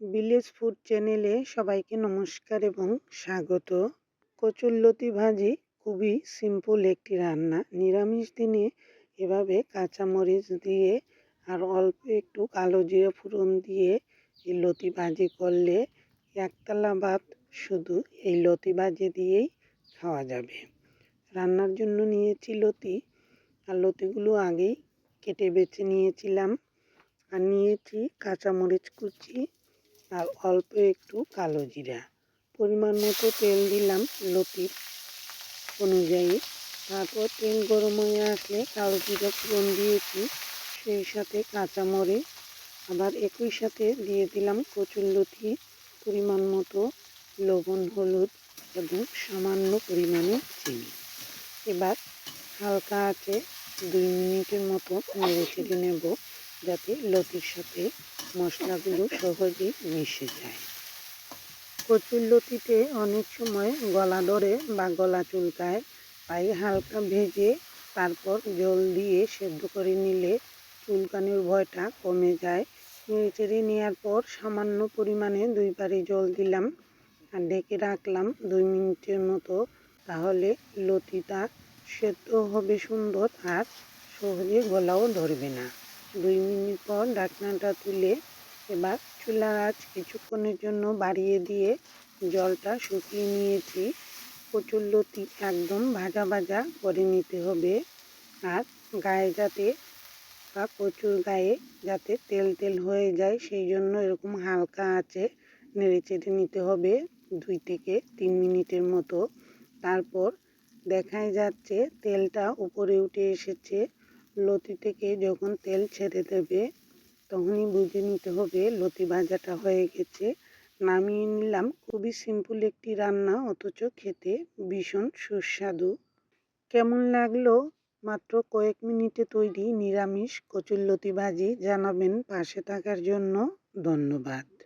Village food চ্যানেলে সবাইকে নমস্কার এবং স্বাগত। কচুরলতি ভাজি খুবই সিম্পল একটি রান্না। নিরামিষ দিনে এভাবে কাঁচামরিচ দিয়ে আর অল্প একটু কালো জিরে ফোড়ন দিয়ে এই লতি ভাজি করলে একতলা ভাত শুধু এই লতি ভাজি দিয়েই খাওয়া যাবে। রান্নার জন্য নিয়েছি লতি আর লতিগুলো আগেই কেটে বেছে নিয়েছিলাম। আর নিয়েছি কাঁচামরিচ কুচি আর অল্প একটু কালো জিরা। পরিমাণ মতো তেল দিলাম লতির অনুযায়ী। তারপর তেল গরম হয়ে আসলে কালো জিরা ফোড়ন দিয়েছি। সেই সাথে কাঁচামরিচ। আবার একই সাথে দিয়ে দিলাম কচুর লতি। পরিমাণ মতো লবণ, হলুদ এবং সামান্য পরিমাণে চিনি। এবার হালকা আছে দুই মিনিটের মতো চেড়ে নেব। যাতে লতির সাথে মশলাগুলো সহজেই মিশে যায়। কচুর লতিতে অনেক সময় গলা ধরে বা গলা চুলকায় তাই হালকা ভেজে তারপর জল দিয়ে সেদ্ধ করে নিলে চুলকানির ভয়টা কমে যায়। চেড়ে নেওয়ার পর সামান্য পরিমাণে দুই পারি জল দিলাম আর ডেকে রাখলাম দুই মিনিটের মতো। তাহলে লতিটা সেদ্ধ হবে সুন্দর আর সহজে গলাও ধরবে না। দুই মিনিট পর ঢাকনাটা তুলে এবার চুলার আঁচ কিছুক্ষণের জন্য বাড়িয়ে দিয়ে জলটা শুকিয়ে নিয়েছি। প্রচুর লতি একদম ভাজা ভাজা করে নিতে হবে। আর গায়ে যাতে বা কচুর গায়ে যাতে তেল তেল হয়ে যায়, সেই জন্য এরকম হালকা আছে নেড়ে চেড়ে নিতে হবে দুই থেকে তিন মিনিটের মতো। তারপর দেখাই যাচ্ছে তেলটা উপরে উঠে এসেছে। লতি থেকে যখন তেল ছেড়ে দেবে, তখনই বুঝে নিতে হবে লতি ভাজাটা হয়ে গেছে। নামিয়ে নিলাম। খুবই সিম্পল একটি রান্না, অথচ খেতে ভীষণ সুস্বাদু। কেমন লাগল? মাত্র কয়েক মিনিটে তৈরি নিরামিষ কচুরলতি ভাজি। জানাবেন পাশে থাকার জন্য। ধন্যবাদ।